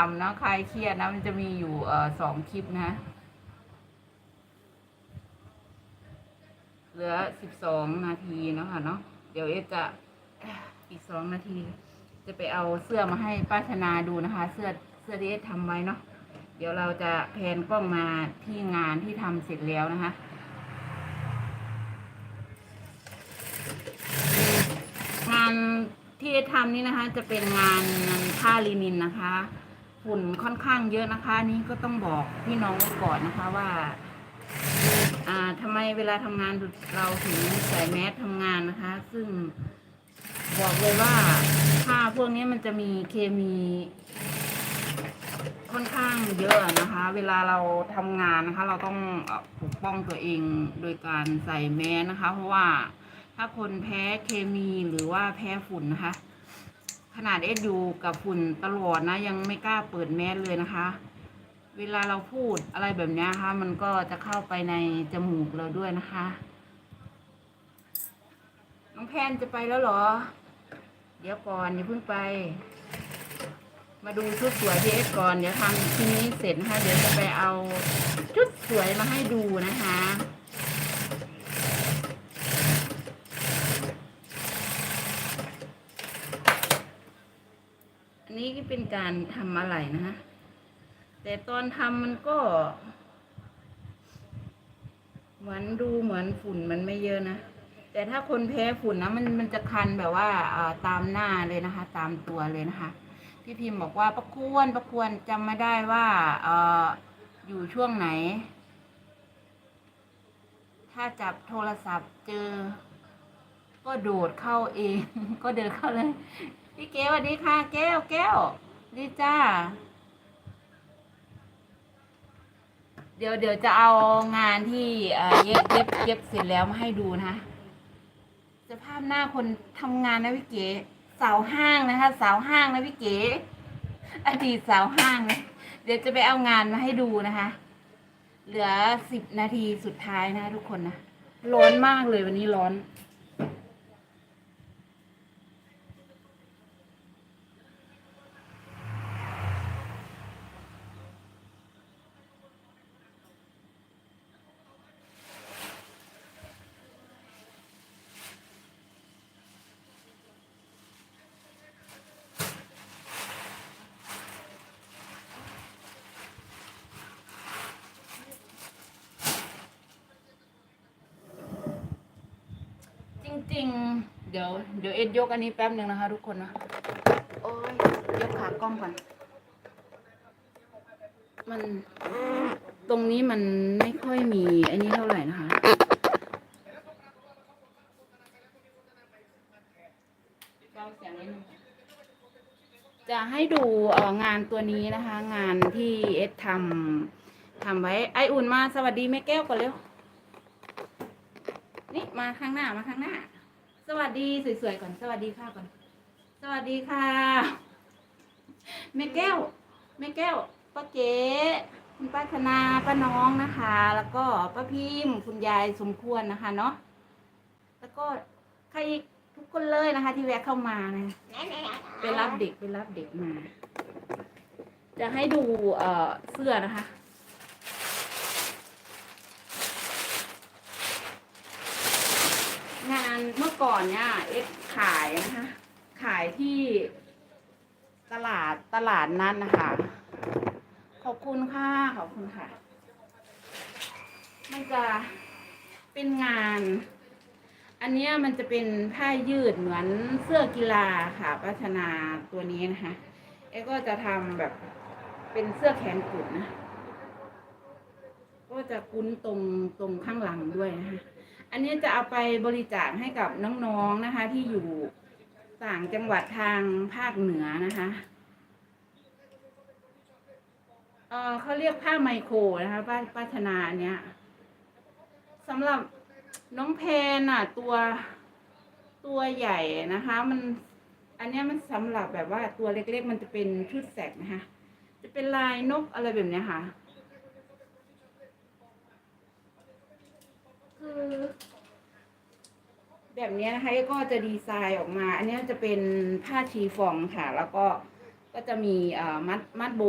ทำนะคลายเครียดนะมันจะมีอยู่อสองคลิปนะเหลือสิบสองนาทีเนาะค่ะเนาะเดี๋ยวเอจะอีกสองนาที จะไปเอาเสื้อมาให้ป้าชนาดูนะคะ เสื้อเสื้อที่เอทำไว้เนาะเดี๋ยวเราจะแพนกล้องมาที่งานที่ทำเสร็จแล้วนะคะงานที่ทำนี่นะคะ จะเป็นงานผ้าลินินนะคะ ฝุ่นค่อนข้างเยอะนะคะนี่ก็ต้องบอกพี่น้องไว้ก่อนนะคะว่า อ่าทำไมเวลาทำงานเราถึงใส่แมสทำงานนะคะ ซึ่งบอกเลยว่าผ้าพวกนี้มันจะมีเคมีค่อนข้างเยอะนะคะ เวลาเราทำงานนะคะ เราต้องปกป้องตัวเองโดยการใส่แมสนะคะ เพราะว่าถ้าคนแพ้เคมีหรือว่าแพ้ฝุ่นนะคะ ขนาดเอ็ดอยู่กับฝุ่นตลอดนะ ยังไม่กล้าเปิดแมสเลยนะคะ เวลาเราพูดอะไรแบบนี้ค่ะ มันก็จะเข้าไปในจมูกเราด้วยนะคะ น้องแพนจะไปแล้วเหรอ เดี๋ยวก่อนอย่าเพิ่งไป มาดูชุดสวยที่เอ็ดก่อน เดี๋ยวทำทีนี้เสร็จนะคะ เดี๋ยวจะไปเอาชุดสวยมาให้ดูนะคะ นี้ก็เป็นการทำอะไรนะคะแต่ตอนทำมันก็เหมือนดูเหมือนฝุ่นมันไม่เยอะนะ แต่ถ้าคนแพ้ฝุ่นนะมันมันจะคันแบบว่าตามหน้าเลยนะคะ ตามตัวเลยนะคะพี่พิมพ์บอกว่าประควรประควรจำไม่ได้ว่าออยู่ช่วงไหน ถ้าจับโทรศัพท์เจอ ก็โดดเข้าเอง ก็เดินเข้าเลย พี่เก๋สวัสดีค่ะ แก้วแก้วดีจ้า เดี๋ยวเดี๋ยวจะเอางานที่เย็บเย็บเย็บเสร็จแล้วมาให้ดูนะคะสภาพหน้าคนทำงานนะพี่เก๋สาวห้างนะคะ สาวห้างนะพี่เก๋อดีตสาวห้างนะเดี๋ยวจะไปเอางานมาให้ดูนะคะ เหลือสิบนาทีสุดท้ายนะทุกคนนะร้อนมากเลยวันนี้ร้อน จริงๆเดี๋ยวเดี๋ยวเอ็ดยกอันนี้แป๊บหนึ่งนะคะทุกคนนะโอ้ยยกขากล้องก่อน มันตรงนี้มันไม่ค่อยมีอันนี้เท่าไหร่นะคะเบาเสียงนิดนึงจะให้ดูเอ่องานตัวนี้นะคะ งานที่เอสทำทำไว้ไออุ่นมาสวัสดีแม่แก้วก่อนเร็ว นี่มาข้างหน้ามาข้างหน้า สวัสดีสวยๆก่อน สวัสดีค่ะก่อน สวัสดีค่ะแม่แก้วแม่แก้วป้าเก๋คุณป้าธนาป้าน้องนะคะ แล้วก็ป้าพิมพ์คุณยายสมควรนะคะเนาะแล้วก็ใครทุกคนเลยนะคะ ที่แวะเข้ามานะไปรับเด็กไปรับเด็กมา จะให้ดูเสื้อนะคะ งานเมื่อก่อนเนี่ยเอ็กขายนะคะ ขายที่ตลาดตลาดนั้นนะคะ ขอบคุณค่ะ ขอบคุณค่ะ มันจะเป็นงาน อันนี้มันจะเป็นผ้ายืดเหมือนเสื้อกีฬาค่ะพัฒนาตัวนี้นะคะ เอ็กก็จะทำแบบเป็นเสื้อแขนกุดนะ ก็จะคุ้นตรงตรงข้างหลังด้วยนะคะ อันนี้จะเอาไปบริจาคให้กับน้องๆนะคะ ที่อยู่ต่างจังหวัดทางภาคเหนือนะคะเออเขาเรียกผ้าไมโครนะคะป้าป้าชนาเนี้ยสำหรับน้องแพนน่ะ ตัวตัวใหญ่นะคะ มันอันนี้มันสำหรับแบบว่าตัวเล็กๆ มันจะเป็นชุดแสกนะคะ จะเป็นลายนกอะไรแบบเนี้ยค่ะ คือ แบบนี้นะคะก็จะดีไซน์ออกมา อันนี้จะเป็นผ้าชีฟองค่ะ แล้วก็ก็จะมีมัดมัดโบ